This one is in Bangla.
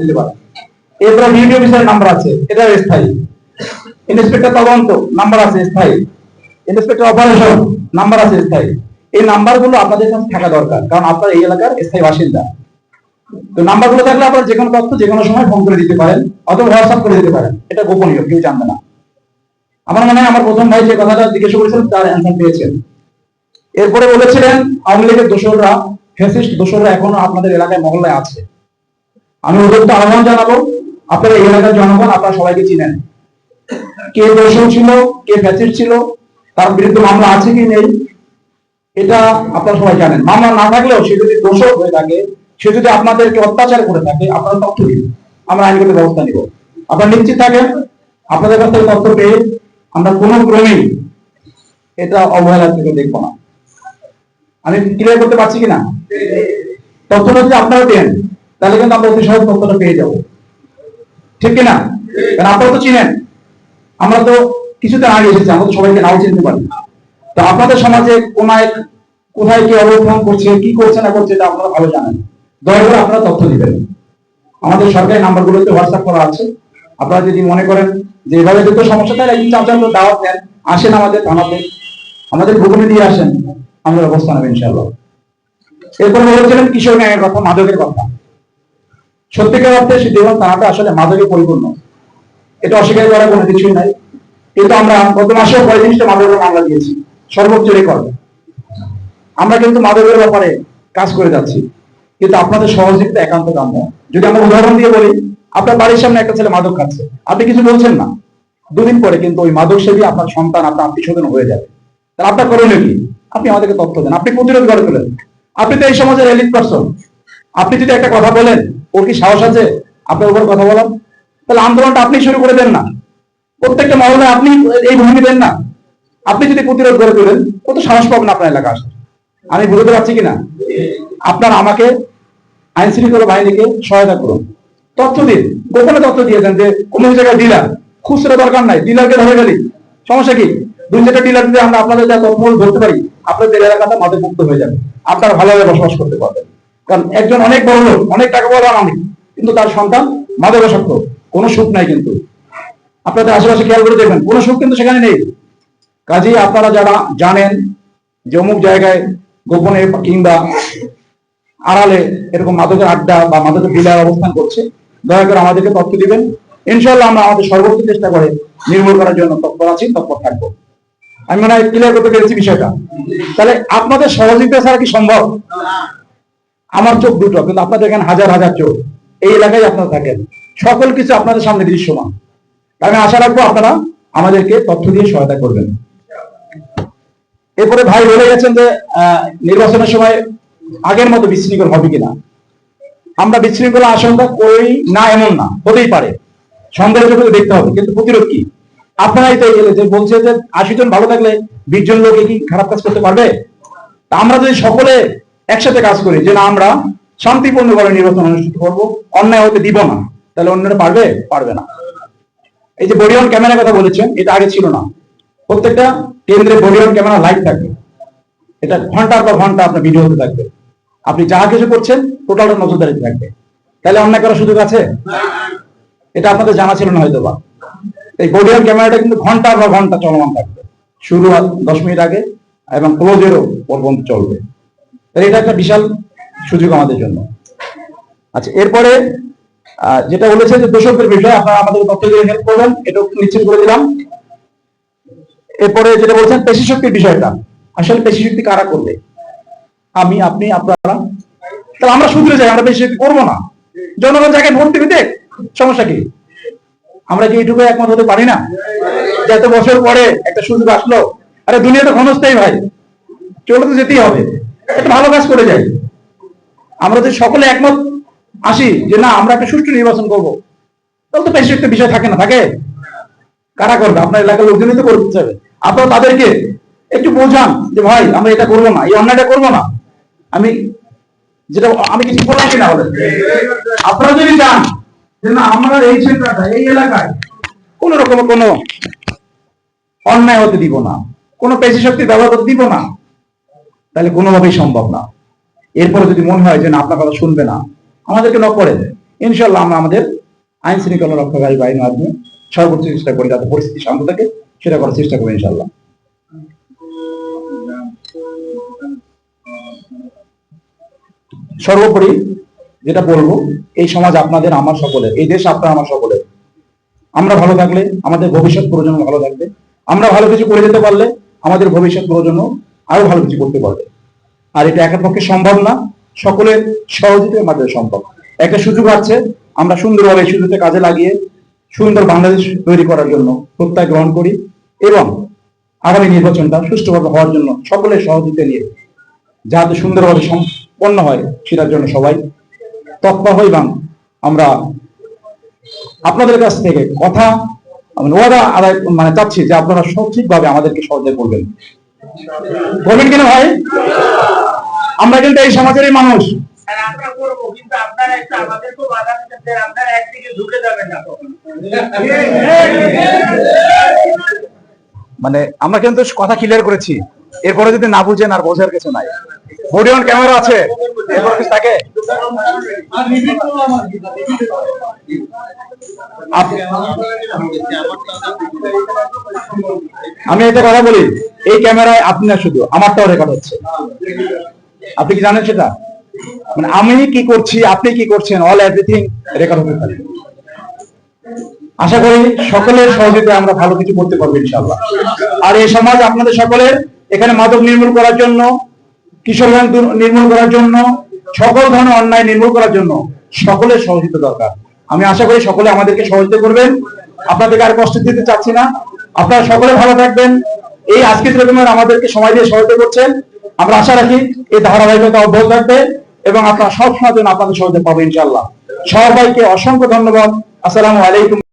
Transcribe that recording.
দিতে পারে। এরপরে ভিডিও নাম্বার আছে, এটা স্থায়ী। ইন্সপেক্টর তদন্ত নাম্বার আছে, স্থায়ী। ইন্সপেক্টর অপারেশন নাম্বার আছে, স্থায়ী। এই নাম্বারগুলো আপনাদের কাছে থাকা দরকার, কারণ আপনারা এই এলাকার স্থায়ী বাসিন্দা। তো নাম্বারগুলো থাকলে আপনারা যে কোনো তথ্য যে কোনো সময় ফোন করে দিতে পারেন, অথবা হোয়াটসঅ্যাপ করে দিতে পারেন। এটা গোপনীয়, কেউ জানবে না। আমার মনে হয় আমার প্রথম ভাই যে কথাটা জিজ্ঞেস করেছিলেন তার অ্যান্সার পেয়েছেন। এরপরে বলেছিলেন, আওয়ামী লীগের দোসররা ফ্যাসিস্ট দোসররা এখনও আপনাদের এলাকায় মহল্লায় আছে। আমি ওদেরকে আহ্বান জানাব, আপনারা এই এলাকার জনগণ, আপনারা সবাইকে চিনেন। কে দোষর ছিল, কে ফ্যাসিস্ট ছিল, তার বিরুদ্ধে মামলা আছে কি নেই, এটা আপনারা সবাই জানেন। মামলা না থাকলেও সে যদি দোষর হয়ে থাকে, সে যদি আপনাদেরকে অত্যাচার করে থাকে, আপনারা তথ্য দিন। আমরা আইনগত ব্যবস্থা নিব। আপনারা নিশ্চিত থাকেন, আপনাদের কাছ থেকে তথ্য পেয়ে আমরা কোনো ক্রমেই এটা অবহেলা থেকে দেখব না। আমি ক্লিয়ার করতে পারছি কিনা? তথ্যটা যদি আপনারা দেন তাহলে কিন্তু আমরা অতি সহজ তথ্যটা পেয়ে যাব। ঠিক কিনা? কারণ আপনারা তো চিনেন। আমরা তো কিছুদিন আগে এসেছি, আমরা তো সবাইকে নাও চিনতে পারি। তো আপনাদের সমাজে কোনায় কোথায় কি অবস্থান করছে, কি করছে, না করছে, এটা আপনারা ভালো জানেন। দয়া করে আপনারা তথ্য দিবেন। আমাদের সরকারি নাম্বারগুলোতে হোয়াটসঅ্যাপ করা আছে। আপনারা যদি মনে করেন যে এভাবে যদি সমস্যা তাহলে একদিন চাচা দাওয়াত দেন। আসেন আমাদের থানাতে। আমাদের ভূগোলে দিয়ে আসেন। আমরা ব্যবস্থা নেব ইনশাআল্লাহ। এরপর বলেছিলেন কিশোর ন্যায়ের কথা, মাদকের কথা। সত্যিকার অর্থে দেওয়ান থানাটা আসলে মাদকে পরিপূর্ণ। এটা অস্বীকার করার কোনো কিছুই নাই। কিন্তু আমরা গত মাসেও পঁয়ত্রিশটা মাদকের মামলা দিয়েছি। সর্বোচ্চ রেকর্ড আমরা কিন্তু মাদকের ব্যাপারে কাজ করে যাচ্ছি। কিন্তু আপনাদের সহযোগিতা একান্ত কাম্য। যদি আমরা উদাহরণ দিয়ে বলি, আপনার বাড়ির সামনে একটা ছেলে মাদক খাচ্ছে। আপনি কিছু বলছেন না। দুদিন পরে কিন্তু ওই মাদক সেবী আপনার সন্তান, আপনার আত্মীয় হয়ে যাবে। তাহলে আপনার করণীয় কি? আপনি আমাদেরকে তথ্য দেন। আপনি প্রতিরোধ গড়ে তোলেন। আপনি তো এই সমাজের এলিট পার্সন আপনি যদি একটা কথা বলেন ওর কি সাহস আছে? আপনার উপর কথা বলার? তাহলে আন্দোলনটা আপনি শুরু করে দেন না। প্রত্যেকটা মহলে আপনি এই ভূমি দেন না। আপনি যদি প্রতিরোধ গড়ে তোলেন, কত সাহস পাবেন আপনার এলাকা আসে আমি বুঝতে পারছি কিনা? আপনার আমাকে, আইন শৃঙ্খলা বাহিনীকে সহায়তা করুন। তথ্য দিন। গোপনে তথ্য দিয়েছেন যে কোনো জায়গায় ডিলার খুচরা দরকার নাই। ডিলারকে ধরে গেলি সমস্যা কি? দুই চারটা ডিলার যদি আমরা আপনাদের যা তথ্য ধরতে পারি, আপনাদের এলাকাটা মাদক মুক্ত হয়ে যাবে। আপনারা ভালোভাবে বসবাস করতে পারবেন। কারণ একজন অনেক বড় লোক, অনেক টাকা বড় আমি কিন্তু তার সন্তান মাদকাসক্ত, কোনো সুখ নাই কিন্তু। আপনাদের আশেপাশে খেয়াল করে দেখবেন, কোনো সুখ কিন্তু সেখানে নেই। কাজেই আপনারা যারা জানেন যে অমুক জায়গায় গোপনে কিংবা আড়ালে এরকম মাদকের আড্ডা বা মাদকের ডিলার অবস্থান করছে, দয়া করে আমাদেরকে তথ্য দিবেন। ইনশাল্লাহ আমরা আমাদের সর্বোচ্চ চেষ্টা করে নির্মূল করার জন্য তৎপর আছি, তৎপর থাকব। আমি মনে হয় ক্লিয়ার করতে পেরেছি বিষয়টা। তাহলে আপনাদের সহযোগিতা ছাড়া কি সম্ভব? আমার চোখ দুটো, কিন্তু আপনাদের এখানে হাজার হাজার চোখ। এই এলাকায় আপনারা থাকেন। সকল কিছু আপনাদের সামনে দৃশ্যমান। আমি আশা রাখব আপনারা আমাদেরকে তথ্য দিয়ে সহায়তা করবেন। এরপরে ভাই বলে গেছেন যে নির্বাচনের সময় আগের মতো বিশৃঙ্খল হবে কিনা। আমরা বিশৃঙ্খলা আশঙ্কা করি না, এমন না, হতেই পারে। সন্দেহের চোখে দেখতে হবে, কিন্তু প্রতিরোধ কি? আপনারাই তো এলে যে বলছে যে আশি জন ভালো থাকলে বিশ জন লোক কি খারাপ কাজ করতে পারবে? আমরা যদি সকলে একসাথে কাজ করি, যে না, আমরা শান্তিপূর্ণভাবে নির্বাচন অনুষ্ঠিত করব, অন্যায় হতে দিব না। তাহলে অন্যরা পারবে? পারবে না। এই যে বডিওন ক্যামেরার কথা বলেছেন, এটা আগে ছিল না। প্রত্যেকটা কেন্দ্রে বডিওন ক্যামেরা লাইভ থাকবে। এটা ঘণ্টার পর ঘণ্টা আপনার ভিডিও হতে থাকবে। আপনি যা কিছু করছেন টোটালটা নজরদারি থাকবে। তাহলে অন্যায় করার সুযোগ আছে? এটা আপনাদের জানা ছিল না হয়তো বা এই বডিওন ক্যামেরাটা কিন্তু ঘণ্টার পর ঘণ্টা চলমান থাকবে। শুরু দশ মিনিট আগে, এবং ক্লোজেরও পর্যন্ত চলবে। তাহলে এটা একটা বিশাল সুযোগ আমাদের জন্য। আচ্ছা এরপরে যেটা বলেছে যে দোষকের বিষয়ে আপনারা আমাদের তথ্য দিয়ে হেল্প করবেন এটা নিশ্চিত করে দিলাম। এরপরে যেটা বলছেন পেশি শক্তির বিষয়টা, আসলে পেশি শক্তি কারা করবে? আমি, আপনি, আপনারা। তাহলে আমরা শুধরে যাই, আমরা পেশি শক্তি করব না। জনগণ জায়গায় ভোট দিবে সমস্যা কি? আমরা কি এইটুকু একমত হতে পারি না? এত বছর পরে একটা সুযোগ আসলো। আরে, দুনিয়া তো ক্ষণস্থায়ী ভাই। চলে তো যেতেই হবে। একটা ভালো কাজ করে যাই। আমরা যদি সকলে একমত আসি যে না, আমরা একটা সুষ্ঠু নির্বাচন করব, তাহলে তো বেশি একটা বিষয় থাকে না, থাকে? কারা করবে? আপনার এলাকার লোকজনই তো করতে হবে। আপনারা তাদেরকে একটু বোঝান যে, ভাই, আমরা এটা করব না, এই অন্যায়টা করব না। আমি যেটা, আমি কিছু বললাম কিনা হবে আপনারা যদি চান যে, না, আমরা এই সেন্টারটা, এই এলাকায় কোন রকম কোনো অন্যায় হতে দিব না, কোনো পেশি শক্তি ব্যবহার করতে দিব না তাহলে কোনোভাবেই সম্ভব না। এরপরে যদি মনে হয় যে না, আপনার কথা শুনবে না, আমাদেরকে নক করে ইনশাল্লাহ আমরা আমাদের আইন শৃঙ্খলা রক্ষাকারী বাহিনীর মাধ্যমে সর্বোচ্চ চেষ্টা করি যাতে পরিস্থিতি শান্ত থাকে, সেটা করার চেষ্টা করব ইনশাল্লাহ সর্বোপরি যেটা বলব, এই সমাজ আপনাদের, আমার সকলের, এই দেশ আপনার, আমার সকলের। আমরা ভালো থাকলে, আমাদের ভবিষ্যৎ প্রজন্ম ভালো থাকবে। আমরা ভালো কিছু করে যেতে পারলে, আমাদের ভবিষ্যৎ প্রজন্ম আরও ভালো কিছু করতে পারবে। আর এটা একের পক্ষে সম্ভব না, সকলের সহযোগিতার মাধ্যমে সম্ভব। একটা সুযোগ আছে, আমরা সুন্দরভাবে এই সুযোগকে কাজে লাগিয়ে সুন্দর বাংলাদেশ তৈরি করার জন্য প্রত্যয় গ্রহণ করি এবং আগামী নির্বাচনটা সুষ্ঠুভাবে হওয়ার জন্য সকলের সহযোগিতা নিয়ে যাতে সুন্দরভাবে সম্পন্ন হয় সেটার জন্য সবাই তৎপর হই আমরা আপনাদের কাছ থেকে কথা মানে ওয়াদা আদায় মানে চাচ্ছি যে আপনারা সঠিকভাবে আমাদেরকে সহযোগিতা করবেন। করবেন কেন ভাই? আমরা কিন্তু এই সমাজের মানুষ। আর আমরা করব কিন্তু আপনারা একটু আমাদেরকেও বাধা দিচ্ছেন একদিকে ঝুঁকে যাবেন না মানে আমরা কিন্তু কথা ক্লিয়ার করেছি। এরপরে যদি না বুঝেন আর বোঝার কিছু নাই। বডি অন ক্যামেরা আছে? এরপর কিছু থাকে? আমি একটা কথা বলি, এই ক্যামেরায় আপনি না শুধু, আমারটাও রেকর্ড হচ্ছে। আপনি কি জানেন সেটা? মানে আমি কি করছি, আপনি কি করছেন অল এভরিথিং রেকর্ড হতে পারে। আশা করি সকলের সহযোগিতায় আমরা ভালো কিছু করতে পারব ইনশাআল্লাহ। আর এই সমাজ আপনাদের সকলের এখানে মাদক নির্মূল করার জন্য, কিশোর গ্যাং দূর- নির্মূল করার জন্য, সকল ধরনের অন্যায় নির্মূল করার জন্য সকলের সহযোগিতা দরকার। আমি আশা করি সকলে আমাদেরকে সহযোগিতা করবেন। আপনাদেরকে আর কষ্ট দিতে চাচ্ছি না। আপনারা সকলে ভালো থাকবেন। এই আজকে যেরকমের আমাদেরকে সময় দিয়ে সহযোগিতা করছেন, আমরা আশা রাখি এই ধারাবাহিকতা অব্যাহত থাকবে এবং আপনারা সব সময় জন্য আপনাদের সহযোগিতা পাবেন ইনশাআল্লাহ। সবাইকে অসংখ্য ধন্যবাদ। আসসালামু আলাইকুম।